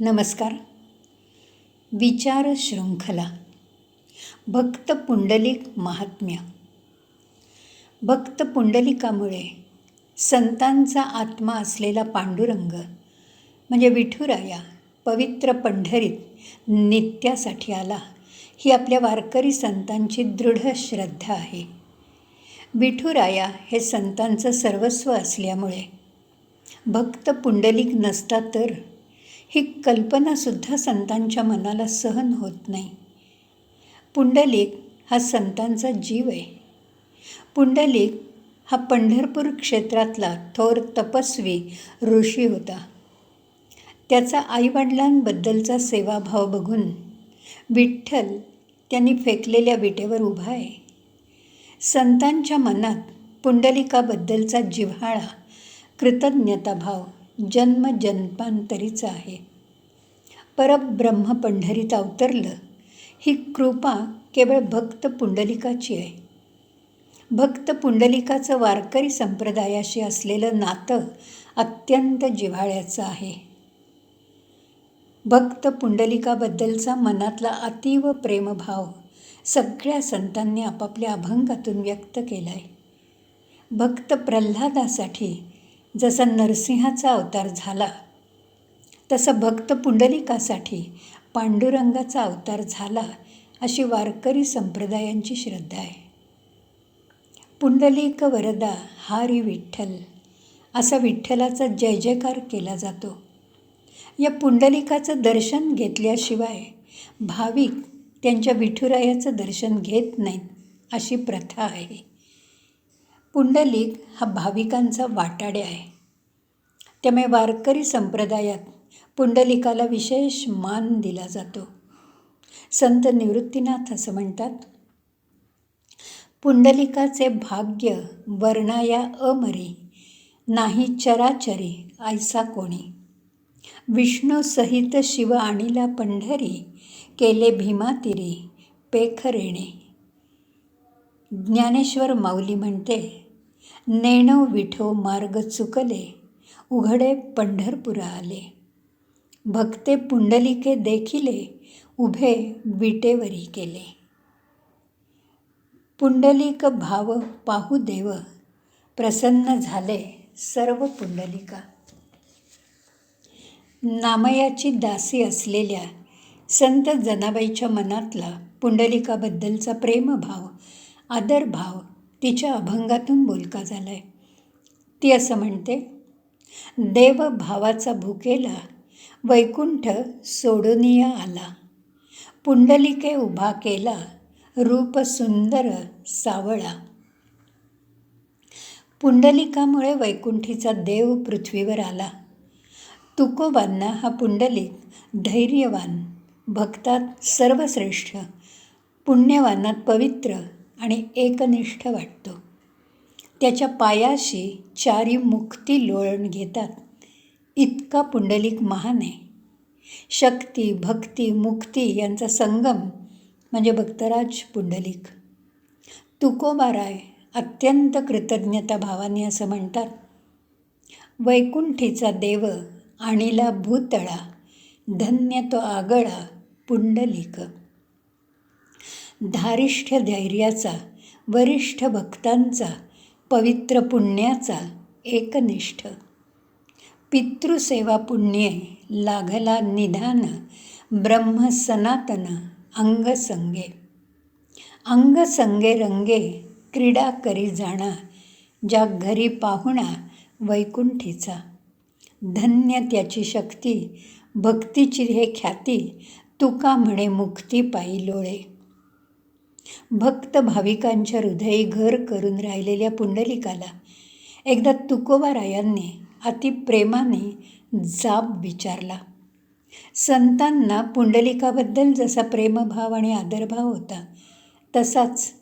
नमस्कार. विचार शृंखला भक्त पुंडलिक महात्म्य. भक्त पुंडलिकामुळे संतांचा आत्मा असलेला पांडुरंग म्हणजे विठुराया पवित्र पंढरीत नित्यासाठी आला ही आपल्या वारकरी संतांची दृढ श्रद्धा आहे. विठुराया हे संतांचं सर्वस्व असल्यामुळे भक्त पुंडलिक नसता तर ही कल्पनासुद्धा संतांच्या मनाला सहन होत नाही. पुंडलिक हा संतांचा जीव आहे. पुंडलिक हा पंढरपूर क्षेत्रातला थोर तपस्वी ऋषी होता. त्याचा आईवडिलांबद्दलचा सेवाभाव बघून विठ्ठल त्यांनी फेकलेल्या विटेवर उभा आहे. संतांच्या मनात पुंडलिकाबद्दलचा जिव्हाळा कृतज्ञताभाव जन्म जन्मांतरीच आहे. परब्रह्म पंढरीत अवतरलं ही कृपा केवळ भक्त पुंडलिकाची आहे. भक्त पुंडलिकाचं वारकरी संप्रदायाशी असलेलं नातं अत्यंत जिव्हाळ्याचं आहे. भक्त पुंडलिकाबद्दलचा मनातला अतीव प्रेमभाव सगळ्या संतांनी आपापल्या अभंगातून व्यक्त केला आहे भक्त प्रल्हादासाठी जसा नरसिंहाचा अवतार झाला तसं भक्त पुंडलिकासाठी पांडुरंगाचा अवतार झाला अशी वारकरी संप्रदायांची श्रद्धा आहे. पुंडलिक वरदा हारी विठ्ठल असा विठ्ठलाचा जय जयकार केला जातो. या पुंडलिकाचं दर्शन घेतल्याशिवाय भाविक त्यांच्या विठुरायाचं दर्शन घेत नाहीत अशी प्रथा आहे. पुंडलिक हा भाविकांचा वाटाडे आहे. त्यामुळे वारकरी संप्रदायात पुंडलिकाला विशेष मान दिला जातो. संत निवृत्तीनाथ असं म्हणतात पुंडलिकाचे भाग्य वर्णाया अमरी नाही चराचरी ऐसा कोणी. विष्णू सहित शिव आणिला पंढरी केले भीमातिरी पेखरेणे ज्ञानेश्वर माऊली म्हणते नेणव विठो मार्ग चुकले उघडे पंढरपुरा आले. भक्ते पुंडलिके देखिले उभे विटेवरी केले. पुंडलिक भाव पाहू देव प्रसन्न झाले सर्व पुंडलिका. नामयाची दासी असलेल्या संत जनाबाईच्या मनातला पुंडलिकाबद्दलचा प्रेमभाव आदरभाव तिच्या अभंगातून बोलका झाला आहे ती असं म्हणते देव भावाचा भुकेला वैकुंठ सोडूनिया आला. पुंडलिके उभा केला रूप सुंदर सावळा. पुंडलिकामुळे वैकुंठीचा देव पृथ्वीवर आला. तुकोबांना हा पुंडलिक धैर्यवान भक्तात सर्वश्रेष्ठ पुण्यवानात पवित्र आणि एकनिष्ठ वाटतो. त्याच्या पायाशी चारी मुक्ती लोळण घेतात. इतका पुंडलिक महान आहे. शक्ती भक्ती मुक्ती यांचा संगम म्हणजे भक्तराज पुंडलिक. तुकोबाराय अत्यंत कृतज्ञता भावाने असं म्हणतात. वैकुंठीचा देव आणिला भूतळा धन्य तो आगळा पुंडलिक. धारिष्ठ धैर्याचा वरिष्ठ भक्तांचा पवित्र पुण्याचा एकनिष्ठ. पितृसेवा पुण्ये लागला निधान ब्रह्म सनातन अंगसंगे. अंगसंगे रंगे क्रीडा करी जाणा ज्या घरी पाहुणा वैकुंठीचा. धन्य त्याची शक्ती भक्तीची हे ख्याती तुका म्हणे मुक्ती पायी लोळे. भक्त भाविकांच्या हृदयी घर करून राहिलेल्या पुंडलिकाला एकदा तुकोबारायांनी अतिप्रेमाने जाब विचारला. संतांना पुंडलिकाबद्दल जसा प्रेमभाव आणि आदरभाव होता तसाच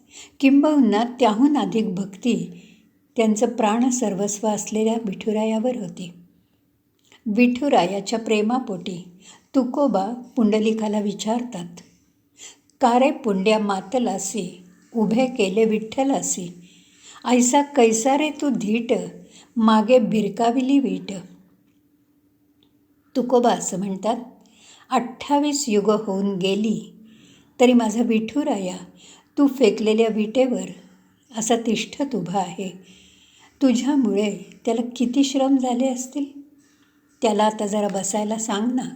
किंबहुना त्याहून अधिक भक्ती त्यांचं प्राण सर्वस्व असलेल्या विठुरायावर होती. विठुरायाच्या प्रेमापोटी तुकोबा पुंडलिकाला विचारतात कारे पुंड्या मातलासी उभे केले विठ्ठलासी ऐसा कैसा रे तू धीट मागे भिरकाविली वीट. तुकोबा असं म्हणतात अठ्ठावीस युग होऊन गेली तरी माझा विठुराया तू फेकलेल्या विटेवर असा तिष्ठत उभा आहे. तुझ्यामुळे त्याला किती श्रम झाले असतील? त्याला आता जरा बसायला सांग ना.